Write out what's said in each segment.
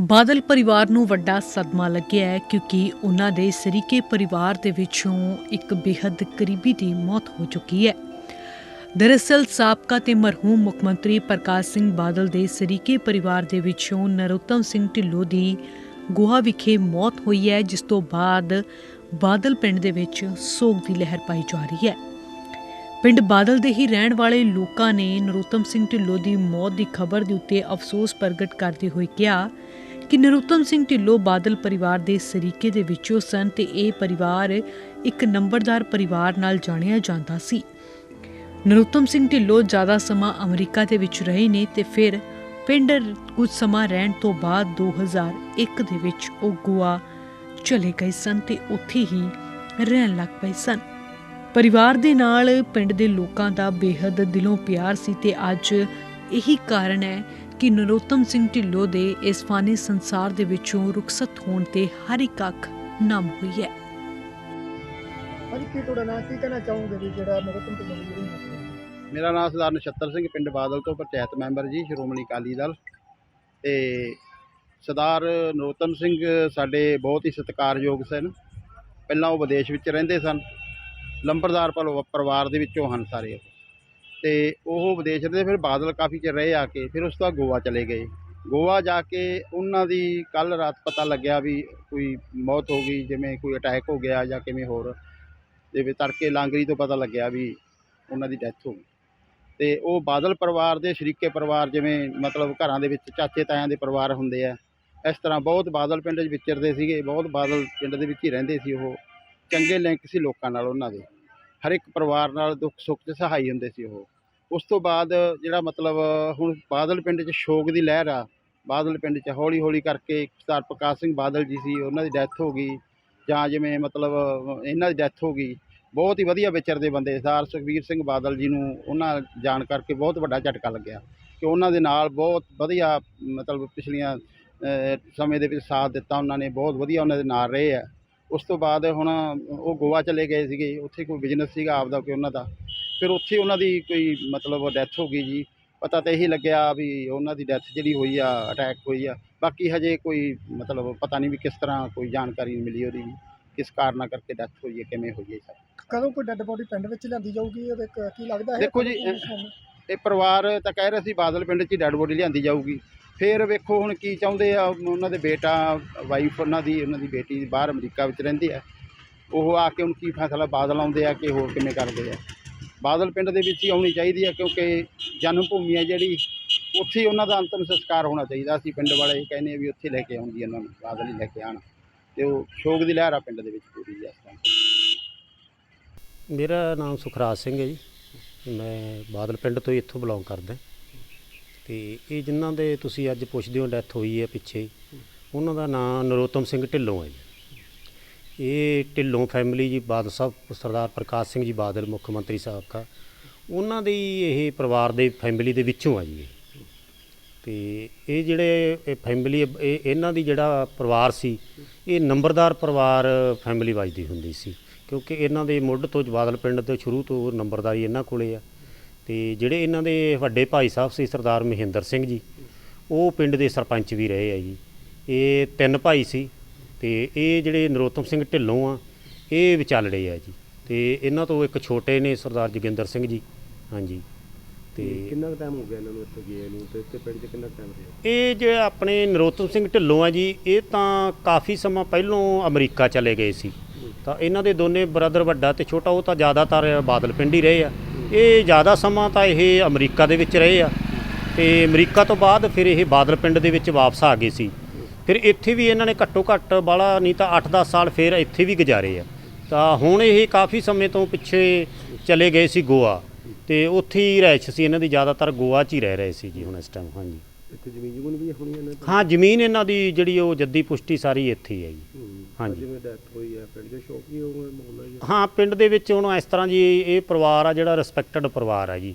ਬਾਦਲ ਪਰਿਵਾਰ ਨੂੰ ਵੱਡਾ ਸਦਮਾ ਲੱਗਿਆ ਹੈ ਕਿਉਂਕਿ ਉਹਨਾਂ ਦੇ ਸਰੀਕੇ ਪਰਿਵਾਰ ਦੇ ਵਿੱਚੋਂ ਇੱਕ ਬੇਹੱਦ ਕਰੀਬੀ ਦੀ ਮੌਤ ਹੋ ਚੁੱਕੀ ਹੈ। ਦਰਅਸਲ, ਸਾਬਕਾ ਤੇ ਮਰਹੂਮ ਮੁੱਖ ਮੰਤਰੀ ਪ੍ਰਕਾਸ਼ ਸਿੰਘ ਬਾਦਲ ਦੇ ਸਰੀਕੇ ਪਰਿਵਾਰ ਦੇ ਵਿੱਚੋਂ ਨਰੋਤਮ ਸਿੰਘ ਢਿੱਲੋਂ ਦੀ ਗੋਹਾ ਵਿਖੇ ਮੌਤ ਹੋਈ ਹੈ, ਜਿਸ ਤੋਂ ਬਾਅਦ ਬਾਦਲ ਪਿੰਡ ਦੇ ਵਿੱਚ ਸੋਗ ਦੀ ਲਹਿਰ ਪਾਈ ਜਾ ਰਹੀ ਹੈ। ਪਿੰਡ ਬਾਦਲ ਦੇ ਹੀ ਰਹਿਣ ਵਾਲੇ ਲੋਕਾਂ ਨੇ ਨਰੋਤਮ ਸਿੰਘ ਢਿੱਲੋਂ ਦੀ ਮੌਤ ਦੀ ਖਬਰ ਦੇ ਉੱਤੇ ਅਫਸੋਸ ਪ੍ਰਗਟ ਕਰਦੇ ਹੋਏ ਕਿਹਾ ਕਿ ਨਰੋਤਮ ਸਿੰਘ ਢਿੱਲੋਂ ਬਾਦਲ ਪਰਿਵਾਰ ਦੇ ਸਰੀਕੇ ਦੇ ਵਿੱਚੋਂ ਸਨ ਤੇ ਇਹ ਪਰਿਵਾਰ ਇੱਕ ਨੰਬਰਦਾਰ ਪਰਿਵਾਰ ਨਾਲ ਜਾਣਿਆ ਜਾਂਦਾ ਸੀ। ਨਰੋਤਮ ਸਿੰਘ ਢਿੱਲੋਂ ਜ਼ਿਆਦਾ ਸਮਾਂ ਅਮਰੀਕਾ ਦੇ ਵਿੱਚ ਰਹੇ ਨੇ ਤੇ ਫਿਰ ਪਿੰਡ ਕੁਝ ਸਮਾਂ ਰਹਿਣ ਤੋਂ ਬਾਅਦ 2001 ਦੇ ਵਿੱਚ ਉਹ ਗੋਆ ਚਲੇ ਗਏ ਸਨ ਤੇ ਉੱਥੇ ਹੀ ਰਹਿਣ ਲੱਗ ਪਏ ਸਨ। ਪਰਿਵਾਰ ਦੇ ਨਾਲ ਪਿੰਡ ਦੇ ਲੋਕਾਂ ਦਾ ਬੇਹੱਦ ਦਿਲੋਂ ਪਿਆਰ ਸੀ ਤੇ ਅੱਜ ਇਹੀ ਕਾਰਨ ਹੈ ਕਿ ਨਰੋਤਮ ਸਿੰਘ ਢਿੱਲੋਂ ਦੇ ਇਸ ਫਾਨੀ ਸੰਸਾਰ ਦੇ ਵਿੱਚੋਂ ਰੁਖਸਤ ਹੋਣ ਤੇ ਹਰ ਇੱਕ ਅੱਖ ਨਮ ਹੋਈ ਹੈ ਹਾਂਜੀ ਕੀ ਤੁਹਾਡਾ ਨਾਂ ਕੀ ਕਹਿਣਾ ਚਾਹੋਗੇ ਵੀ ਜਿਹੜਾ ਨਰੋਤਮ ਢਿੱਲੋਂ ਦੀ ਜਿਹੜੀ ਮੌਤ ਹੋਈ? ਮੇਰਾ ਨਾਮ ਸਰਦਾਰ ਨਛੱਤਰ ਸਿੰਘ ਪਿੰਡ ਬਾਦਲ ਤੋਂ ਪੰਚਾਇਤ ਮੈਂਬਰ ਜੀ ਸ਼੍ਰੋਮਣੀ ਅਕਾਲੀ ਦਲ ਤੇ ਸਰਦਾਰ ਨਰੋਤਮ ਸਿੰਘ ਸਾਡੇ ਬਹੁਤ ਹੀ ਸਤਿਕਾਰਯੋਗ ਸਨ ਪਹਿਲਾਂ ਉਹ ਵਿਦੇਸ਼ ਵਿੱਚ ਰਹਿੰਦੇ ਸਨ ਲੰਬਰਦਾਰ ਪਰਿਵਾ- ਪਰਿਵਾਰ ਦੇ ਵਿੱਚੋਂ ਹਨ ਸਾਰੇ ਉਹ। ਤੇ ਉਹ ਵਿਦੇਸ਼ ਦੇ ਫਿਰ ਬਾਦਲ ਕਾਫੀ ਚਿਰ ਰਹੇ ਆ ਕੇ, ਫਿਰ ਉਸ ਤੋਂ ਬਾਅਦ ਗੋਆ ਚਲੇ ਗਏ। ਗੋਆ ਜਾ ਕੇ ਉਹਨਾਂ ਦੀ ਕੱਲ ਰਾਤ ਪਤਾ ਲੱਗਿਆ ਵੀ ਕੋਈ ਮੌਤ ਹੋ ਗਈ, ਜਿਵੇਂ ਕੋਈ ਅਟੈਕ ਹੋ ਗਿਆ ਜਾਂ ਕਿਵੇਂ ਹੋਰ। ਤੇ ਵੀ ਤੜਕੇ ਲਾਂਗਰੀ ਤੋਂ ਪਤਾ ਲੱਗਿਆ ਵੀ ਉਹਨਾਂ ਦੀ ਡੈਥ ਹੋ ਗਈ। ਤੇ ਉਹ ਬਾਦਲ ਪਰਿਵਾਰ ਦੇ, ਸ਼ਰੀਕੇ ਪਰਿਵਾਰ ਜਿਵੇਂ ਮਤਲਬ ਘਰਾਂ ਦੇ ਵਿੱਚ ਚਾਚੇ ਤਾਇਆਂ ਦੇ ਪਰਿਵਾਰ ਹੁੰਦੇ ਆ, ਇਸ ਤਰ੍ਹਾਂ ਬਹੁਤ ਬਾਦਲ ਪਿੰਡ 'ਚ ਵਿਚਰਦੇ ਸੀਗੇ, ਬਹੁਤ ਬਾਦਲ ਪਿੰਡ ਦੇ ਵਿੱਚ ਹੀ ਰਹਿੰਦੇ ਸੀ ਉਹ। ਚੰਗੇ ਲਿੰਕ ਸੀ ਲੋਕਾਂ ਨਾਲ ਉਹਨਾਂ ਦੇ। ਹਰ ਇੱਕ ਪਰਿਵਾਰ ਨਾਲ ਦੁੱਖ ਸੁੱਖ 'ਚ ਸਹਾਈ ਹੁੰਦੇ ਸੀ ਉਹ। ਉਸ ਤੋਂ ਬਾਅਦ ਜਿਹੜਾ ਮਤਲਬ ਹੁਣ ਬਾਦਲ ਪਿੰਡ 'ਚ ਸ਼ੋਕ ਦੀ ਲਹਿਰ ਆ, ਬਾਦਲ ਪਿੰਡ 'ਚ ਹੌਲੀ ਹੌਲੀ ਕਰਕੇ ਸਰਦਾਰ ਪ੍ਰਕਾਸ਼ ਸਿੰਘ ਬਾਦਲ ਜੀ ਸੀ, ਉਹਨਾਂ ਦੀ ਡੈਥ ਹੋ ਗਈ ਜਾਂ ਜਿਵੇਂ ਮਤਲਬ ਇਹਨਾਂ ਦੀ ਡੈਥ ਹੋ ਗਈ, ਬਹੁਤ ਹੀ ਵਧੀਆ ਵਿਚਰਦੇ ਬੰਦੇ ਸਰਦਾਰ ਸੁਖਬੀਰ ਸਿੰਘ ਬਾਦਲ ਜੀ ਨੂੰ ਉਹਨਾਂ ਜਾਣ ਕਰਕੇ ਬਹੁਤ ਵੱਡਾ ਝਟਕਾ ਲੱਗਿਆ ਕਿ ਉਹਨਾਂ ਦੇ ਨਾਲ ਬਹੁਤ ਵਧੀਆ ਮਤਲਬ ਪਿਛਲੀਆਂ ਸਮੇਂ ਦੇ ਵਿੱਚ ਸਾਥ ਦਿੱਤਾ ਉਹਨਾਂ ਨੇ, ਬਹੁਤ ਵਧੀਆ ਉਹਨਾਂ ਦੇ ਨਾਲ ਰਹੇ ਆ। ਉਸ ਤੋਂ ਬਾਅਦ ਹੁਣ ਉਹ ਗੋਆ ਚਲੇ ਗਏ ਸੀਗੇ, ਉੱਥੇ ਕੋਈ ਬਿਜ਼ਨਸ ਸੀਗਾ ਆਪਦਾ ਕੋਈ ਉਹਨਾਂ ਦਾ। ਫਿਰ ਉੱਥੇ ਉਹਨਾਂ ਦੀ ਕੋਈ ਮਤਲਬ ਡੈਥ ਹੋ ਗਈ ਜੀ। ਪਤਾ ਤਾਂ ਇਹੀ ਲੱਗਿਆ ਵੀ ਉਹਨਾਂ ਦੀ ਡੈਥ ਜਿਹੜੀ ਹੋਈ ਆ ਅਟੈਕ ਹੋਈ ਆ। ਬਾਕੀ ਹਜੇ ਕੋਈ ਮਤਲਬ ਪਤਾ ਨਹੀਂ ਵੀ ਕਿਸ ਤਰ੍ਹਾਂ ਕੋਈ ਜਾਣਕਾਰੀ ਮਿਲੀ ਉਹਦੀ ਕਿਸ ਕਾਰਨਾਂ ਕਰਕੇ ਡੈਥ ਹੋਈ ਹੈ ਕਿਵੇਂ ਹੋਈ ਹੈ ਸਰ ਕਦੋਂ ਕੋਈ ਡੈੱਡ ਬੋਡੀ ਪਿੰਡ ਵਿੱਚ ਲਿਆਂਦੀ ਜਾਊਗੀ? ਉਹਦੇ ਕ- ਕੀ ਲੱਗਦਾ ਹੈ? ਦੇਖੋ ਜੀ, ਇਹ ਪਰਿਵਾਰ ਤਾਂ ਕਹਿ ਰਿਹਾ ਸੀ ਬਾਦਲ ਪਿੰਡ 'ਚ ਹੀ ਡੈਡ ਬੋਡੀ ਲਿਆਂਦੀ ਜਾਊਗੀ। ਫਿਰ ਵੇਖੋ ਹੁਣ ਕੀ ਚਾਹੁੰਦੇ ਆ ਉਹਨਾਂ ਦੇ ਬੇਟਾ ਵਾਈਫ ਉਹਨਾਂ ਦੀ ਉਹਨਾਂ ਦੀ ਬੇਟੀ ਬਾਹਰ ਅਮਰੀਕਾ ਵਿੱਚ ਰਹਿੰਦੀ ਆ ਉਹ ਆ ਕੇ ਹੁਣ ਕੀ ਫੈਸਲਾ ਬਾਦਲ ਆਉਂਦੇ ਆ ਕਿ ਹੋਰ ਕਿਵੇਂ ਕਰਦੇ ਆ। ਬਾਦਲ ਪਿੰਡ ਦੇ ਵਿੱਚ ਹੀ ਆਉਣੀ ਚਾਹੀਦੀ ਹੈ ਕਿਉਂਕਿ ਜਨਮ ਭੂਮੀ ਹੈ ਜਿਹੜੀ, ਉੱਥੇ ਹੀ ਉਹਨਾਂ ਦਾ ਅੰਤਮ ਸੰਸਕਾਰ ਹੋਣਾ ਚਾਹੀਦਾ। ਅਸੀਂ ਪਿੰਡ ਵਾਲੇ ਕਹਿੰਦੇ ਵੀ ਉੱਥੇ ਲੈ ਕੇ ਆਉਣ ਆਉਂਦੀ ਇਹਨਾਂ ਨੂੰ ਬਾਦਲ ਹੀ ਲੈ ਕੇ ਆਣ ਤੇ ਉਹ ਸ਼ੋਕ ਦੀ ਲਹਿਰ ਆ ਪਿੰਡ ਦੇ ਵਿੱਚ ਪੂਰੀ ਇਸ ਤਰ੍ਹਾਂ। ਮੇਰਾ ਨਾਮ ਸੁਖਰਾਜ ਸਿੰਘ ਹੈ ਜੀ। ਮੈਂ ਬਾਦਲ ਪਿੰਡ ਤੋਂ ਹੀ ਇੱਥੋਂ ਬਿਲੋਂਗ ਕਰਦਾ। ਤੇ ਇਹ ਜਿਨ੍ਹਾਂ ਦੇ ਤੁਸੀਂ ਅੱਜ ਪੁੱਛਦੇ ਹੋ ਡੈਥ ਹੋਈ ਹੈ ਪਿੱਛੇ ਉਹਨਾਂ ਦਾ ਨਾਮ ਨਰੋਤਮ ਸਿੰਘ ਢਿੱਲੋਂ ਹੈ ਜੀ। ਇਹ ਢਿੱਲੋਂ ਫੈਮਿਲੀ ਜੀ ਬਾਦਲ ਸਾਹਿਬ, ਸਰਦਾਰ ਪ੍ਰਕਾਸ਼ ਸਿੰਘ ਜੀ ਬਾਦਲ, ਮੁੱਖ ਮੰਤਰੀ ਸਾਹਿਬ ਕਾ ਉਹਨਾਂ ਦੀ ਇਹ ਪਰਿਵਾਰ ਦੇ ਫੈਮਿਲੀ ਦੇ ਵਿੱਚੋਂ ਆ ਜੀ ਇਹ। ਤੇ ਇਹ ਜਿਹੜੇ ਫੈਮਿਲੀ ਇਹ ਇਹਨਾਂ ਦੀ ਜਿਹੜਾ ਪਰਿਵਾਰ ਸੀ, ਇਹ ਨੰਬਰਦਾਰ ਪਰਿਵਾਰ ਫੈਮਿਲੀ ਵੱਜਦੀ ਹੁੰਦੀ ਸੀ, ਕਿਉਂਕਿ ਇਹਨਾਂ ਦੇ ਮੁੱਢ ਤੋਂ ਬਾਦਲ ਪਿੰਡ ਤੋਂ ਸ਼ੁਰੂ ਤੋਂ ਨੰਬਰਦਾਰੀ ਇਹਨਾਂ ਕੋਲੇ ਆ ਤੇ ਜਿਹੜੇ ਇਹਨਾਂ ਦੇ ਵੱਡੇ ਭਾਈ ਸਾਹਿਬ ਸੀ ਸਰਦਾਰ ਮਹਿੰਦਰ ਸਿੰਘ ਜੀ, ਉਹ ਪਿੰਡ ਦੇ ਸਰਪੰਚ ਵੀ ਰਹੇ ਆ ਜੀ ਇਹ ਤਿੰਨ ਭਾਈ ਸੀ ਤੇ ਇਹ ਜਿਹੜੇ ਨਰੋਤਮ ਸਿੰਘ ਢਿੱਲੋਂ ਆ ਇਹ ਵਿਚਾਲੜੇ ਆ ਜੀ। ਤੇ ਇਹਨਾਂ ਤੋਂ ਇੱਕ ਛੋਟੇ ਨੇ ਸਰਦਾਰ ਜੋਗਿੰਦਰ ਸਿੰਘ ਜੀ। ਹਾਂਜੀ। ਤੇ ਕਿੰਨਾ ਕੁ ਟਾਈਮ ਹੋ ਗਿਆ ਇਹਨਾਂ ਨੂੰ ਇੱਥੇ ਗਏ ਨੂੰ ਤੇ ਇੱਥੇ ਪਿੰਡ 'ਚ ਕਿੰਨਾ ਟਾਈਮ ਰਿਹਾ? ਇਹ ਜੇ ਆਪਣੇ ਨਰੋਤਮ ਸਿੰਘ ਢਿੱਲੋਂ ਆ ਜੀ ਇਹ ਤਾਂ ਕਾਫੀ ਸਮਾਂ ਪਹਿਲੋਂ ਅਮਰੀਕਾ ਚਲੇ ਗਏ ਸੀ। ਤਾਂ ਇਹਨਾਂ ਦੇ ਦੋਨੇ ਬ੍ਰਦਰ ਵੱਡਾ ਤੇ ਛੋਟਾ ਉਹ ਤਾਂ ਜ਼ਿਆਦਾਤਰ ਬਾਦਲ ਪਿੰਡ ਹੀ ਰਹੇ ਆ। ਇਹ ਜ਼ਿਆਦਾ ਸਮਾਂ ਤਾਂ ਇਹ ਅਮਰੀਕਾ ਦੇ ਵਿੱਚ ਰਹੇ ਆ। ਤੇ ਅਮਰੀਕਾ ਤੋਂ ਬਾਅਦ ਫਿਰ ਇਹ ਬਾਦਲ ਪਿੰਡ ਦੇ ਵਿੱਚ ਵਾਪਸ ਆ ਗਏ ਸੀ। ਫਿਰ ਇੱਥੇ ਵੀ ਇਹਨਾਂ ਨੇ ਘੱਟੋ ਘੱਟ ਬਾਲਾ ਨਹੀਂ ਤਾਂ 8-10 ਸਾਲ ਫਿਰ ਇੱਥੇ ਵੀ ਗੁਜ਼ਾਰੇ ਆ। ਤਾਂ ਹੁਣ ਇਹ ਕਾਫੀ ਸਮੇਂ ਤੋਂ ਪਿੱਛੇ ਚਲੇ ਗਏ ਸੀ ਗੋਆ। ਤੇ ਉੱਥੇ ਹੀ ਰਹਿਸ਼ ਸੀ ਇਹਨਾਂ ਦੀ ਜ਼ਿਆਦਾਤਰ ਗੋਆ 'ਚ ਹੀ ਰਹਿ ਰਹੇ ਸੀ ਜੀ ਹੁਣ ਇਸ ਟਾਈਮ ਹਾਂਜੀ। ਇੱਥੇ ਜ਼ਮੀਨ ਜਮੂਨ ਵੀ ਹੋਣੀ ਇਹਨਾਂ ਦੀ? ਹਾਂ ਜ਼ਮੀਨ ਇਹਨਾਂ ਦੀ ਜਿਹੜੀ ਉਹ ਜੱਦੀ ਪੁਸ਼ਟੀ ਸਾਰੀ ਇੱਥੇ ਹੀ ਹੈ ਜੀ। ਹੂੰ। ਹਾਂਜੀ। ਜਿਵੇਂ ਡੈਥ ਹੋਈ ਹੈ ਪਿੰਡ 'ਚ ਸ਼ੌਕ ਹੋਊਗਾ ਮਾਹੌਲ ਹੈ ਜੀ? ਹਾਂ ਪਿੰਡ ਦੇ ਵਿੱਚ ਹੁਣ ਇਸ ਤਰ੍ਹਾਂ ਜੀ ਇਹ ਪਰਿਵਾਰ ਆ ਜਿਹੜਾ ਰਿਸਪੈਕਟਡ ਪਰਿਵਾਰ ਆ ਜੀ।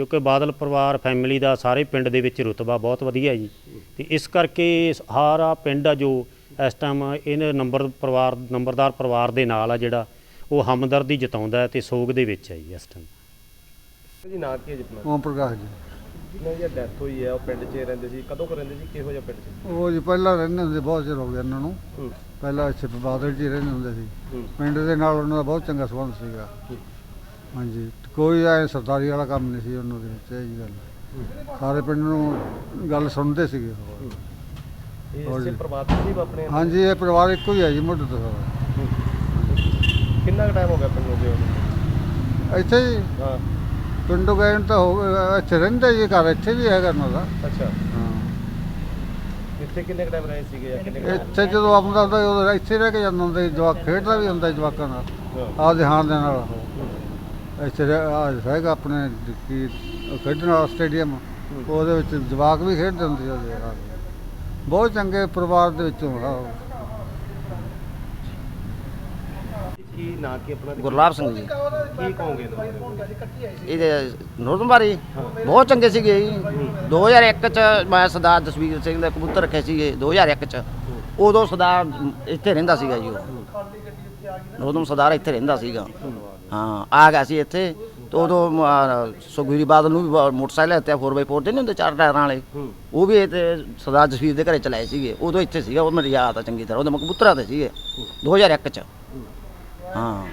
ਕਿਉਂਕਿ ਬਾਦਲ ਪਰਿਵਾਰ ਫੈਮਿਲੀ ਦਾ ਸਾਰੇ ਪਿੰਡ ਦੇ ਵਿੱਚ ਰੁਤਬਾ ਬਹੁਤ ਵਧੀਆ ਜੀ। ਤੇ ਇਸ ਕਰਕੇ ਸਾਰਾ ਪਿੰਡ ਆ ਜੋ ਇਸ ਟਾਈਮ ਇਹਨੇ ਨੰਬਰ ਪਰਿਵਾਰ ਨੰਬਰਦਾਰ ਪਰਿਵਾਰ ਦੇ ਨਾਲ ਆ ਜਿਹੜਾ ਉਹ ਹਮਦਰਦੀ ਜਤਾਉਂਦਾ ਤੇ ਸੋਗ ਦੇ ਵਿੱਚ ਹੈ ਜੀ ਇਸ ਟਾਈਮ ਜੀ ਨਾਂ ਕੀ ਹੈ ਜੀ ਆਪਣਾ? ਓਮ ਪ੍ਰਕਾਸ਼ ਜੀ। ਨਹੀਂ ਜੇ ਡੈਥ ਹੋਈ ਹੈ ਉਹ ਪਿੰਡ 'ਚ ਰਹਿੰਦੇ ਸੀ ਕਦੋਂ ਕੁ ਰਹਿੰਦੇ ਸੀ ਕਿਹੋ ਜਿਹਾ ਪਿੰਡ 'ਚ ਉਹ ਜੀ ਪਹਿਲਾਂ ਰਹਿੰਦੇ ਹੁੰਦੇ ਬਹੁਤ ਚਿਰ ਹੋ ਗਿਆ ਇਹਨਾਂ ਨੂੰ। ਪਹਿਲਾਂ ਇੱਥੇ ਬਾਦਲ ਜੀ ਰਹਿੰਦੇ ਹੁੰਦੇ ਸੀ। ਪਿੰਡ ਦੇ ਨਾਲ ਉਹਨਾਂ ਦਾ ਬਹੁਤ ਚੰਗਾ ਸੰਬੰਧ ਸੀਗਾ। ਹਾਂਜੀ ਕੋਈ ਐ ਸਰਦਾਰੀ ਵਾਲਾ ਕੰਮ ਨਹੀਂ ਸੀ ਉਹਨਾਂ ਦੇ ਵਿੱਚ ਇਹ ਜੀ ਗੱਲ। ਸਾਰੇ ਪਿੰਡ ਨੂੰ ਗੱਲ ਸੁਣਦੇ ਸੀਗੇ। ਇਹ ਇਸੇ। ਪਰਿਵਾਰ ਤੋਂ ਸੀ ਆਪਣੇ ਹਾਂਜੀ ਇਹ ਪਰਿਵਾਰ ਇੱਕੋ ਹੀ ਹੈ ਜੀ ਮੁੱਢ ਤੋਂ ਸਾਰਾ ਕਿੰਨਾ ਕੁ ਟਾਈਮ ਹੋ ਗਿਆ ਪਿੰਡ ਨੂੰ ਗਏ ਉਹਨੂੰ ਇੱਥੇ ਜੀ। ਹਾਂ। ਪਿੰਡੋਂ ਗਏ ਨੂੰ ਤਾਂ ਹੋ ਗਿਆ- ਇੱਥੇ ਰਹਿੰਦੇ ਜੀ ਘਰ ਇੱਥੇ ਵੀ ਹੈਗਾ ਉਹਨਾਂ ਦਾ। ਅੱਛਾ। ਹਾਂ। ਇੱਥੇ ਕਿੰਨੇ ਕੁ ਟਾਈਮ ਰਹੇ ਸੀਗੇ ਜਾਂ ਕਿੰਨੇ ਕੁ time? ਇੱਥੇ ਜਦੋਂ ਆਪਦਾ ਹੁੰਦਾ ਉਦੋਂ ਇੱਥੇ ਰਹਿ ਕੇ ਜਾਂਦਾ ਹੁੰਦਾ ਸੀ ਜਵਾਕ ਖੇਡਦਾ ਵੀ ਹੁੰਦਾ ਸੀ ਜਵਾਕਾਂ ਨਾਲ। ਹਾਂ। ਆਪਦੇ ਹਾਣ ਦੇ ਨਾਲ। ਇੱਥੇ ਹੈਗਾ ਆਪਣੇ ਕੀ ਖੇਡਣ ਵਾਲਾ ਸਟੇਡੀਅਮ। ਉਹਦੇ ਵਿੱਚ ਜਵਾਕ ਵੀ ਖੇਡਦੇ ਹੁੰਦੇ ਸੀ ਬਹੁਤ ਚੰਗੇ ਪਰਿਵਾਰ ਦੇ ਵਿੱਚੋਂ ਆ ਉਹ। ਕੀ ਨਾਂ ਕੀ ਆਪਣਾ? ਤੇ ਗੁਰਲਾਬ ਸਿੰਘ ਜੀ। ਕੀ ਕਹੋਗੇ ਇਹਨਾਂ ਬਾਰੇ? ਇਹਦੇ ਨੋਰਦਨ ਬਾਰੇ ਬਹੁਤ ਚੰਗੇ ਸੀਗੇ ਜੀ। 2001 ਚ ਮੈਂ ਸਰਦਾਰ ਜਸਵੀਰ ਸਿੰਘ ਦੇ ਕਬੂਤਰ ਰੱਖੇ ਸੀਗੇ 2001 ਚ। ਉਦੋਂ ਸਰਦਾਰ ਇੱਥੇ ਰਹਿੰਦਾ ਸੀਗਾ ਜੀ ਉਹ। ਉਦੋਂ ਸਰਦਾਰ ਇੱਥੇ ਰਹਿੰਦਾ ਸੀਗਾ। ਹਾਂ ਆ ਗਿਆ ਸੀ ਇੱਥੇ ਤੇ ਉਦੋਂ ਅਹ, ਸੁਖਬੀਰ ਬਾਦਲ ਨੂੰ ਵੀ ਬ- ਮੋਟਰਸਾਈਕਲ ਹੱਤਿਆ 4x4 ਤੇ ਨਹੀਂ ਹੁੰਦੇ ਚਾਰ ਟਾਇਰਾਂ ਵਾਲੇ? ਉਹ ਵੀ ਇੱਥੇ ਸਰਦਾਰ ਜਸਵੀਰ ਦੇ ਘਰੇ ਚਲਾਏ ਸੀਗੇ। ਉਦੋਂ ਇੱਥੇ ਸੀਗਾ ਉਹ ਮੇਰੀ ਯਾਦ ਆ ਚੰਗੀ ਤਰ੍ਹਾਂ ਉਹਦੇ ਕਬੂਤਰਾਂ ਤੇ ਸੀਗੇ। 2001 ਚ। ਹਾਂ।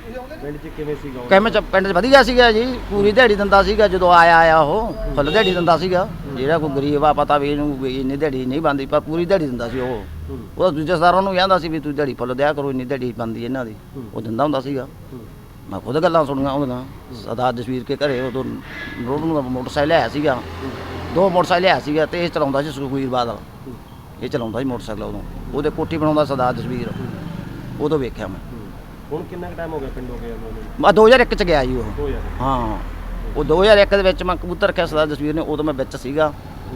ਪਿੰਡ 'ਚ ਕਿਵੇਂ ਸੀਗਾ ਉਹ? ਕਿਵੇਂ ਚ ਪਿੰਡ 'ਚ ਵਧੀਆ ਸੀਗਾ ਜੀ ਪੂਰੀ ਦਿਹਾੜੀ ਦਿੰਦਾ ਸੀਗਾ ਜਦੋਂ ਆਇਆ ਆਇਆ ਉਹ ਫੁੱਲ ਦਿਹਾੜੀ ਦਿੰਦਾ ਸੀਗਾ। ਜਿਹੜਾ ਕੋਈ ਗਰੀਬ ਆ ਪਤਾ ਵੀ ਇਹਨੂੰ ਵੀ ਇੰਨੀ ਦਿਹਾੜੀ ਨਹੀਂ ਬੰਦੀ ਪਰ ਪੂਰੀ ਦਿਹਾੜੀ ਦਿੰਦਾ ਸੀ ਉਹ। ਉਹ ਦੂਜੇ ਸਰਦਾਰਾਂ ਨੂੰ ਕਹਿੰਦਾ ਸੀ ਵੀ ਤੂੰ ਦਿਹਾੜੀ ਫੁੱਲ ਦਿਆ ਕਰੋ ਇੰਨੀ ਦਿਹਾੜੀ ਬੰਦੀ ਇਹਨਾਂ ਦੀ। ਉਹ ਦਿੰਦਾ ਹੁੰਦਾ ਸੀਗਾ। ਮੈਂ ਖੁਦ ਗੱਲਾਂ ਸੁਣੀਆਂ ਉਹਦੀਆਂ ਸਰਦਾਰ ਜਸਵੀਰ ਕੇ ਘਰੇ ਉਦੋਂ ਰੋਡ ਨੂੰ ਮੋਟਰਸਾਈਕਲ ਆਇਆ ਸੀਗਾ। ਦੋ ਮੋਟਰਸਾਈਕਲ ਆਇਆ ਸੀਗਾ ਤੇ ਇਹ ਚਲਾਉਂਦਾ ਸੀ ਸੁਖਵੀਰ ਬਾਦਲ। ਇਹ ਚਲਾਉਂਦਾ ਸੀ ਮੋਟਰਸਾਈਕਲ ਉਦੋਂ। ਉਹਦੇ ਕੋਠੀ ਬਣਾਉਂਦਾ ਸਰਦਾਰ ਜਸਵੀਰ। ਉਦੋਂ ਵੇਖਿਆ ਮੈਂ। ਹੁਣ ਕਿੰਨਾ ਟਾਈਮ ਹੋ ਗਿਆ ਪਿੰਡ ਗਿਆ ਮੈਂ 2001 ਚ ਗਿਆ ਜੀ ਉਹ। 2000 ਹਾਂ। ਉਹ 2001 ਦੇ ਵਿੱਚ ਮੈਂ ਕਬੂਤਰ ਰੱਖਿਆ ਸਰਦਾਰ ਜਸਵੀਰ ਨੇ ਉਦੋਂ ਮੈਂ ਵਿੱਚ ਸੀਗਾ।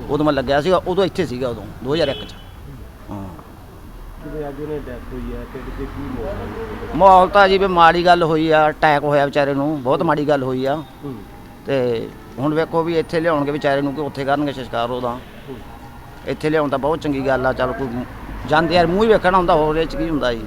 ਉਦੋਂ ਮੈਂ ਲੱਗਿਆ ਸੀਗਾ ਉਦੋਂ ਇੱਥੇ ਸੀਗਾ ਉਦੋਂ 2001 ਚ। ਜਿਵੇਂ ਅੱਜ ਉਹਨੇ ਡੈਥ ਹੋਈ ਹੈ ਪਿੰਡ 'ਚ ਕੀ ਮੋੜ ਮਾਹੌਲ ਤਾਂ ਜੀ ਵੀ ਮਾੜੀ ਗੱਲ ਹੋਈ ਆ ਅਟੈਕ ਹੋਇਆ ਵਿਚਾਰੇ ਨੂੰ ਬਹੁਤ ਮਾੜੀ ਗੱਲ ਹੋਈ ਆ। ਹੂੰ। ਤੇ ਹੁਣ ਵੇਖੋ ਵੀ ਇੱਥੇ ਲਿਆਉਣਗੇ ਵਿਚਾਰੇ ਨੂੰ ਕਿ ਉੱਥੇ ਕਰਨਗੇ ਸੰਸਕਾਰ ਉਹਦਾ। ਇੱਥੇ ਲਿਆਉਣ ਤਾਂ ਬਹੁਤ ਚੰਗੀ ਗੱਲ ਆ ਚਲ ਕੋਈ ਜਾਂਦੇ ਯਾਰ ਮੂੰਹ ਹੀ ਵੇਖਣਾ ਹੁੰਦਾ ਹੋਰ ਇਹ ਚ ਕੀ ਹੁੰਦਾ ਜੀ।